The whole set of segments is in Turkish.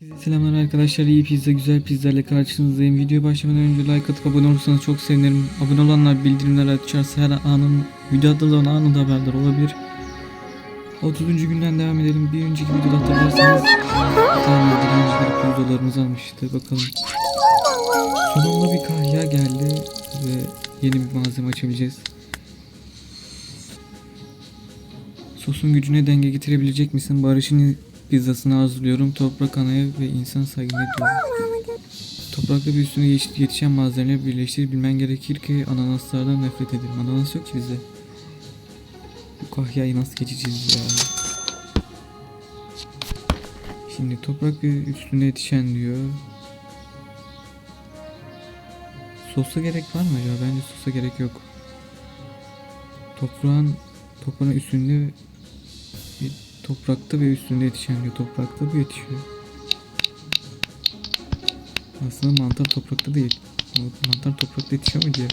Selamlar arkadaşlar. İyi pizza, güzel pizzalarla karşınızdayım. Videoya başlamadan önce like atıp abone olursanız çok sevinirim. Abone olanlar bildirimler açarsa her anın video zaman anında haberdar olabilir. 30. günden devam edelim. Bir önceki videoda hatırlarsanız tane dilencileri pizzalarımızı almıştı. Bakalım. Sonunda bir kahya geldi ve yeni bir malzeme açabileceğiz. Sosun gücüne denge getirebilecek misin? Barış'ın pizzasını hazırlıyorum. Toprak anaya ve insan saygına diyor. Toprakla bir üstüne yetişen malzemeleri birleştirip bilmen gerekir ki ananaslardan nefret ederim. Ananas yok ki bizde. Bu kahyayı nasıl geçeceğiz ya? Şimdi toprak ve üstüne yetişen diyor. Sosa gerek var mı acaba? Bence sosa gerek yok. Toprağın toprağın üstünde toprakta ve üstünde yetişen diyor. Toprakta bu yetişiyor. Aslında mantar toprakta değil. Mantar toprakta yetişiyor diye.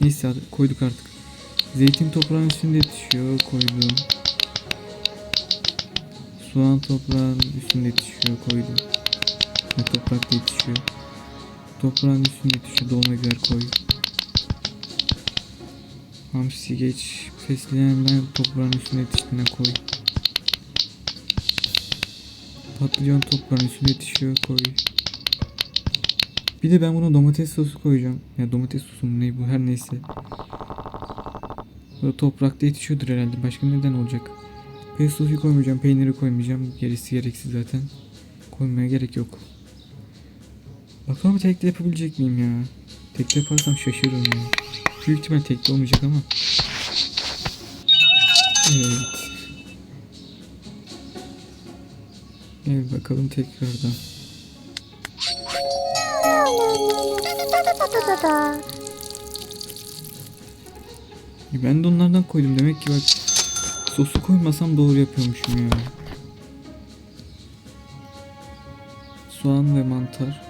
Neyse koyduk artık. Zeytin toprağın üstünde yetişiyor. Koydum. Soğan toprağın üstünde yetişiyor. Koydum. Ve toprakta yetişiyor. Toprağın üstünde yetişiyor. Dolma biber koy. Hamsi geç. Fesleğenler toprağın üstüne yetiştiğine koy. Patlıcan toprağın üstüne yetişiyor koy. Bir de ben buna domates sosu koyacağım. Ya domates sosu mu ne bu her neyse. Da toprakta yetişiyordur herhalde. Başka neden olacak? Pestosu koymayacağım. Peyniri koymayacağım. Gerisi gereksiz zaten. Koymaya gerek yok. Bakalım tekte yapabilecek miyim ya? Tekte yaparsam şaşırırım ya. Büyük ihtimal tekte olmayacak ama. Evet. Gel bakalım tekrardan. Ben de onlardan koydum. Demek ki bak sosu koymasam doğru yapıyormuşum ya. Soğan ve mantar.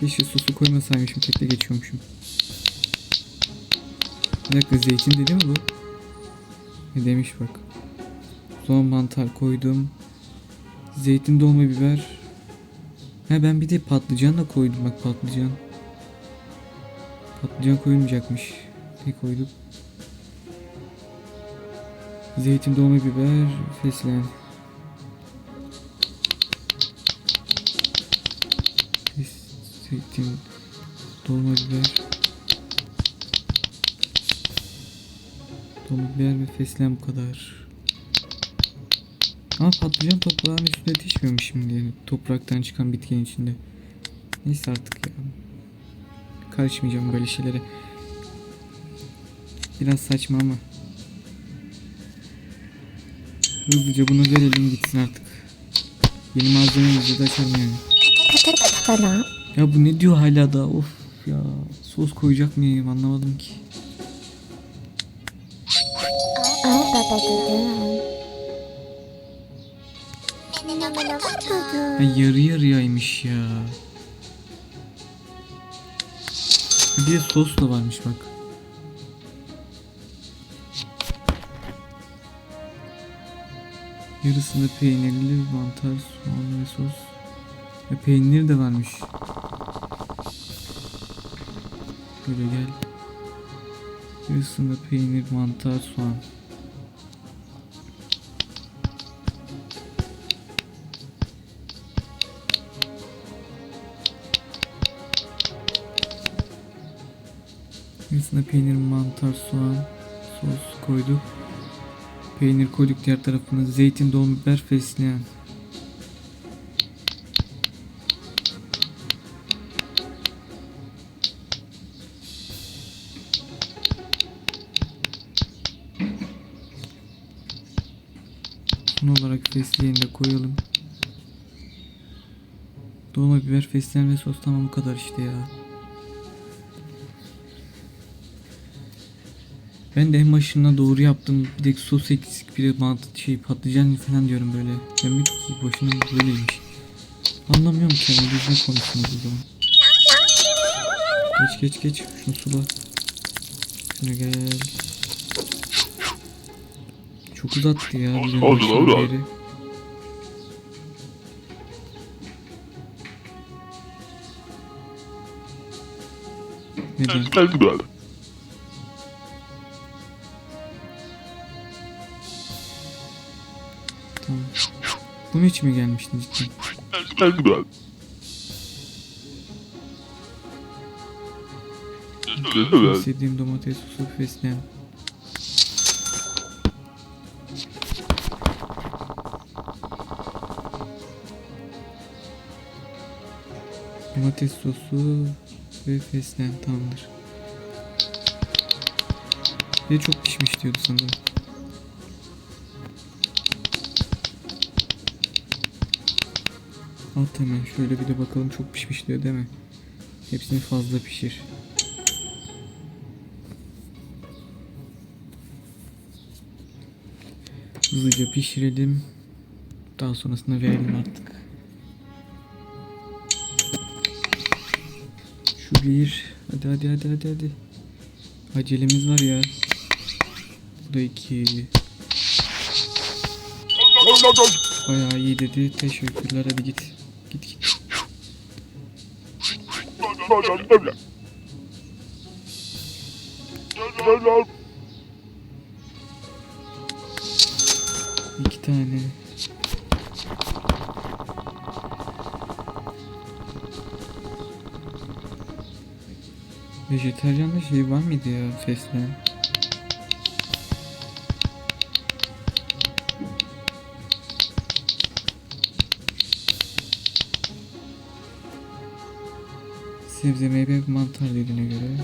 Keşke sosu koymasaymışım. Tekle geçiyormuşum. Bir dakika zeytin dedi mi bu? Ne demiş bak. Soğan mantar koydum. Zeytin dolma biber. Ha ben bir de patlıcan da koydum bak patlıcan. Patlıcan koyulmayacakmış. Ne koyduk? Zeytin dolma biber, fesleğen. Fes- Zeytin dolma biber. Biber ve fesleğen bu kadar. Ama patlıcan toprağın üstünde yetişmiyormuş şimdi yani topraktan çıkan bitkinin içinde. Neyse artık ya. Karışmayacağım böyle şeylere. Biraz saçma ama. Hızlıca bunu verelim gitsin artık. Yeni malzememizi de açalım yani. Ya bu ne diyor hala da of ya. Sos koyacak mıyım anlamadım ki. Ya yarı yarıyaymış ya. Bir sos da varmış bak. Yarısında peynirli mantar, soğan ve sos. Ve peynir de varmış. Böyle gel. Yarısında peynir, mantar, soğan. Yarısına peynir, mantar, soğan, sos koyduk. Peynir koyduk diğer tarafına. Zeytin, dolma biber, fesleğen. Son olarak fesleğeni de koyalım. Dolma biber, fesleğen ve sos tamam bu kadar işte ya. Ben de en başına doğru yaptım. Bir de sos eksik, bir de mantı şey patlıcan falan diyorum böyle. Demek ki başına böyleymiş. Anlamıyorum ki yani düzgün konuşsunuz o zaman. Geç geç geç şunu sula. Şuna gel. Çok uzattı ya bir Oldu, oldu. beri. Neden? Bunun için mi gelmiştin cidden? Sevdiğim domates sosu fesleğen. Domates sosu ve fesleğen tamamdır. Bir çok pişmiş diyordu sanırım. At hemen şöyle bir de bakalım çok pişmiş diyor değil mi? Hepsini fazla pişir. Hızlıca pişirelim. Daha sonrasında verelim artık. Şu bir. Hadi hadi hadi hadi hadi. Acelemiz var ya. Bu da iki. Bayağı iyi dedi. Teşekkürler hadi git. İki tane. Vejetaryen de şey var mıydı ya fesleğen? Sebze meyve mantar dediğine göre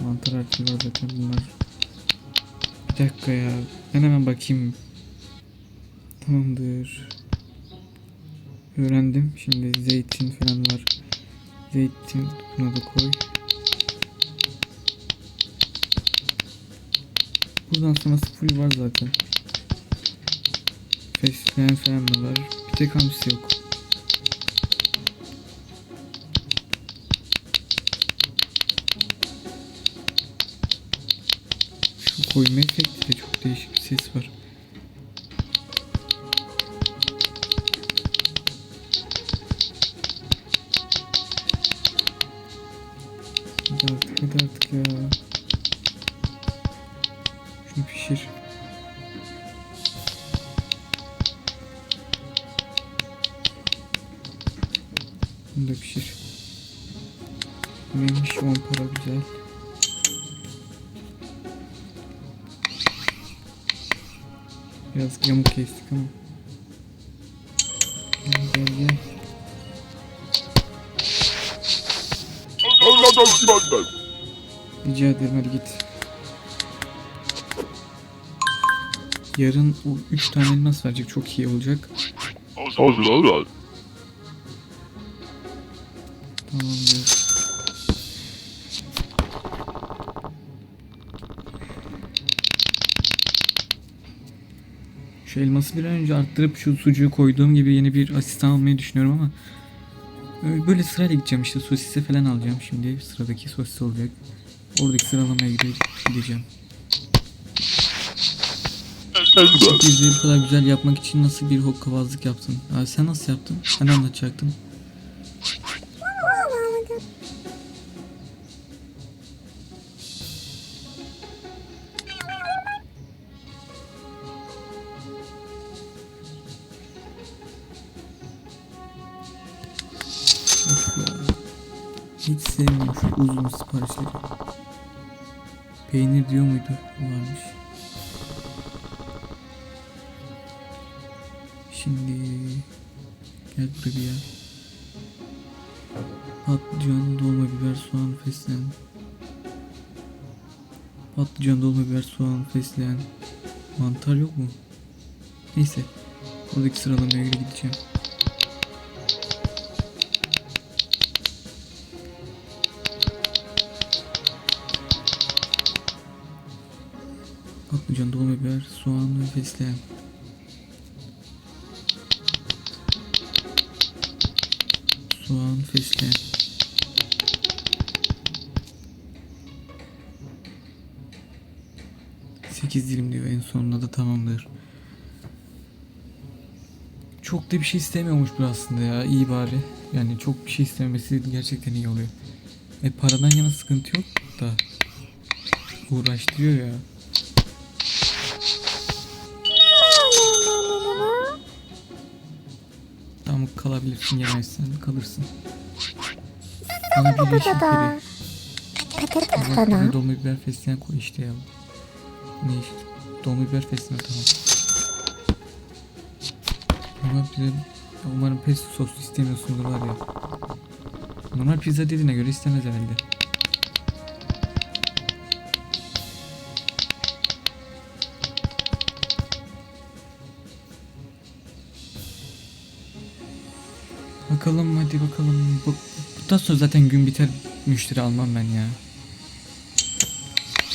mantar artı var zaten bunlar. Bir dakika ya ben hemen bakayım. Tamamdır. Öğrendim. Şimdi zeytin falan var. Zeytin buna da koy. Buradan sonrası full var zaten. Fesleğen falan da var. Bir tek hamsi yok. Şu koyma efekti de çok değişik bir ses var. Hadi artık hadi artık ya. Şunu pişir. Bunu da pişir. Neymiş 10 para güzel. Biraz yamuk kestik ama. Gel gel gel. Rica ederim hadi git. Yarın o 3 tane elmas verecek çok iyi olacak. Tamamdır. Şu elması bir an önce arttırıp şu sucuğu koyduğum gibi yeni bir asistan almayı düşünüyorum ama Ö- Böyle sırayla gideceğim işte sosise falan alacağım şimdi sıradaki sosis olacak. Oradaki sıralamaya gideceğim. Bizleri bu kadar güzel yapmak için nasıl bir hokkabazlık yaptın? Abi sen nasıl yaptın? Sen anlatacaktın. Uzun siparişleri. Peynir diyor muydu? Varmış. Şimdi gel buraya. Patlıcan, dolma biber, soğan, fesleğen. Patlıcan, dolma biber, soğan, fesleğen. Mantar yok mu? Neyse. Buradaki sıralamaya göre gideceğim. Patlıcan, dolma biber, soğan ve fesleğen. Soğan, fesleğen. Sekiz dilim diyor en sonunda da tamamdır. çok da bir şey istemiyormuş bu aslında ya. İyi bari. Yani çok bir şey istememesi gerçekten iyi oluyor. E paradan yana sıkıntı yok da. Uğraştırıyor ya. Kalabilirsin yemezsen kalırsın. Bana bir yeşil peri. Bak bir dolma biber fesleğen koy işte ya. Ne işte? Dolma biber fesleğen tamam. Normal pizza... Umarım pesto soslu istemiyorsundur var ya. Normal pizza dediğine göre istemez herhalde. Bakalım hadi bakalım. Bu, bundan sonra zaten gün biter. Müşteri almam ben ya.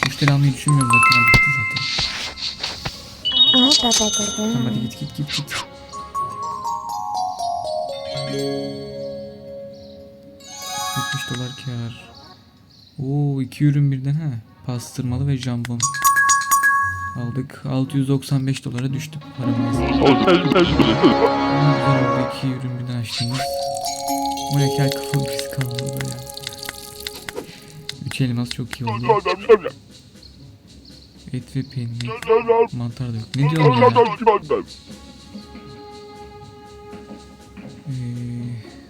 Müşteri almayı düşünmüyorum zaten. Bitti zaten. Tamam hadi git git git git. ...70 dolar kar. Oo iki ürün birden ha. Pastırmalı ve jambon. Aldık. 695 dolara düştü paramız. İki ürün birden açtığımız. O ya kel kafalı birisi kaldı ya. Üç elmas çok iyi oldu. Et ve peynir. Mantar da yok. Ne diyorsun ya? Ee,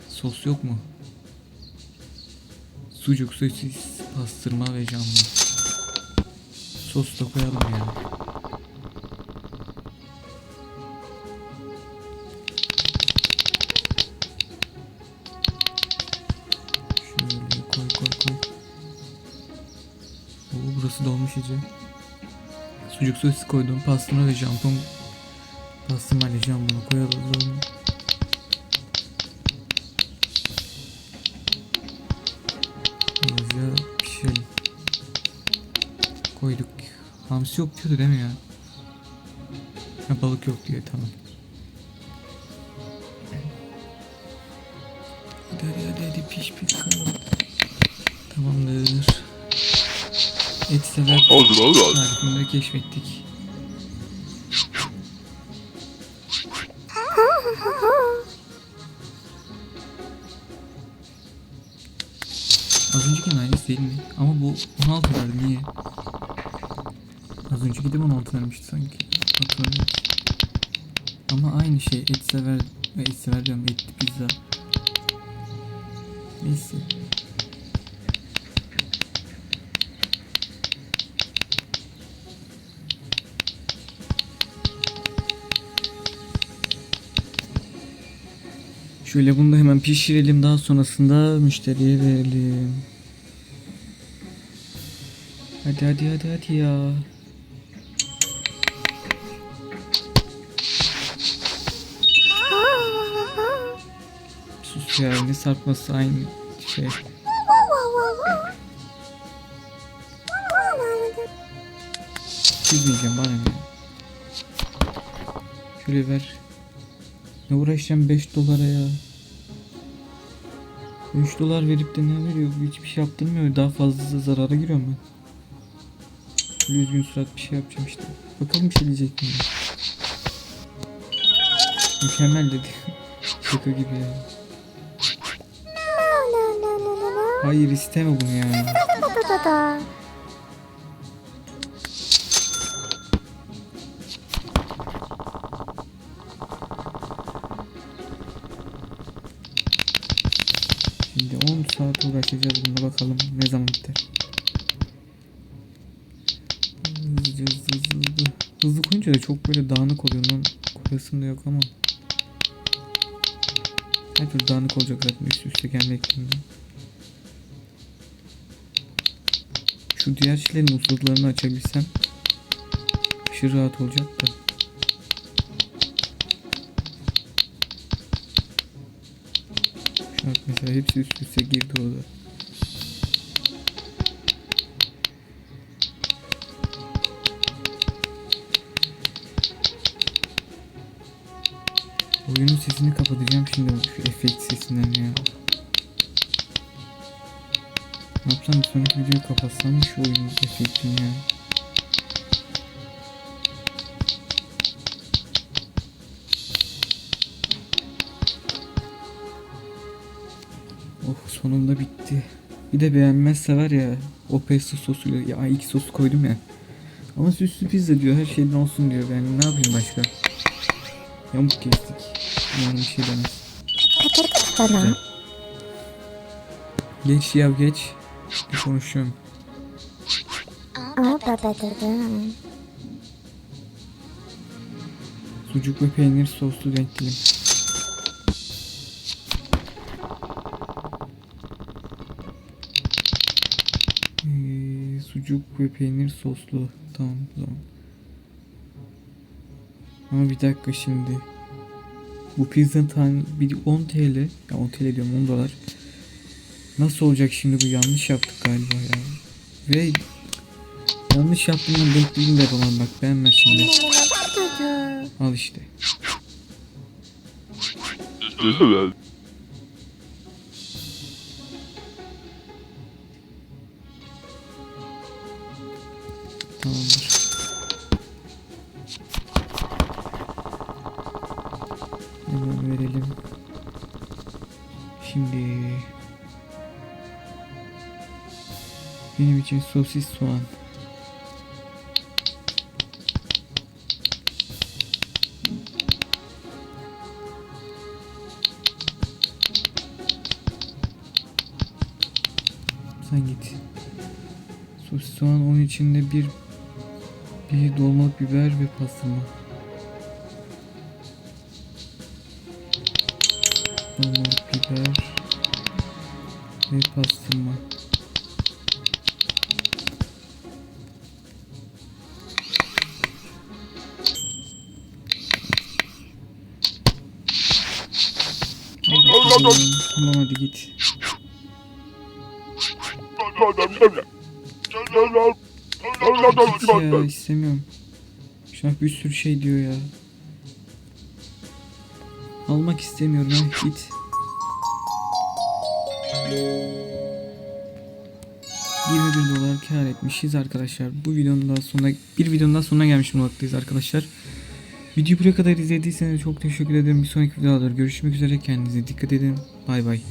sos yok mu? Sucuk, sosis, pastırma ve jambon. Sos da koyalım ya. Şöyle iyice. Sucuk sosis koydum. Pastırma ve jambon. Pastırma ile jambonu koyalım. Hızlıca pişirelim. Koyduk. Hamsi yok diyordu değil mi ya? Ha, balık yok diyor tamam. Hadi hadi hadi, hadi piş piş. Tamamdır. Et sever Hazır hazır. tarifini de keşfettik. Az önceki aynısı değil mi? Ama bu 16 verdi niye? Az önceki de 16 vermişti sanki. Hatırlamıyorum. Ama aynı şey et sever ve et sever diyorum etli pizza. Neyse. Şöyle bunu da hemen pişirelim daha sonrasında müşteriye verelim. Hadi hadi hadi hadi ya. Sus ya ne sarkması aynı şey. Çizmeyeceğim bana ne. Şöyle ver. Ne uğraşacağım 5 dolara ya. 3 dolar verip de ne veriyor? Hiçbir şey yaptırmıyor. Daha fazla zarara giriyorum ben. Böyle üzgün surat bir şey yapacağım işte. Bakalım bir şey diyecek mi? Mükemmel dedi. Şaka gibi ya. Hayır isteme bunu ya. Uğraşacağız bununla bakalım ne zaman biter. Hızlı hızlı hızlı. Hızlı koyunca da çok böyle dağınık oluyor. Ondan koyasım da yok ama. Her türlü dağınık olacak zaten üst üste gelmekten. Şu diğer şeylerin usullarını açabilsem aşırı rahat olacak da. An mesela hepsi üst üste girdi orada. Oyunun sesini kapatacağım şimdi bak şu efekt sesinden ya. Ne yapsam bir sonraki videoyu kapatsam şu oyunun efektini ya. Oh sonunda bitti. Bir de beğenmezse var ya o pesto sosuyla ya iki sosu koydum ya. Ama süslü pizza diyor her şeyden olsun diyor ben ne yapayım başka. Yamuk kestik. Yani bir şey demez. Geç ya geç. Bir konuşuyorum. Aa. Sucuk ve peynir soslu denk ee, sucuk ve peynir soslu. Tamam tamam. Ama bir dakika şimdi. Bu pizzanın tane 10 TL. Ya 10 TL diyorum 10 dolar. Nasıl olacak şimdi bu yanlış yaptık galiba ya. Ve yanlış yaptığımdan beklediğim de yapamam bak beğenmez şimdi. Al işte. Tamamdır. Şimdi benim için sosis soğan. Sen git. Sosis soğan onun içinde bir bir dolmalık biber ve pastırma. Dolmalık biber ve pastırma. Tamam hadi git. Git ya istemiyorum. Şu an bir sürü şey diyor ya. Almak istemiyorum ha git. ...21 dolar kar etmişiz arkadaşlar. Bu videonun daha sonuna... Bir videonun daha sonuna gelmiş bulunmaktayız arkadaşlar. Videoyu buraya kadar izlediyseniz çok teşekkür ederim. Bir sonraki videoda görüşmek üzere. Kendinize dikkat edin. Bay bay.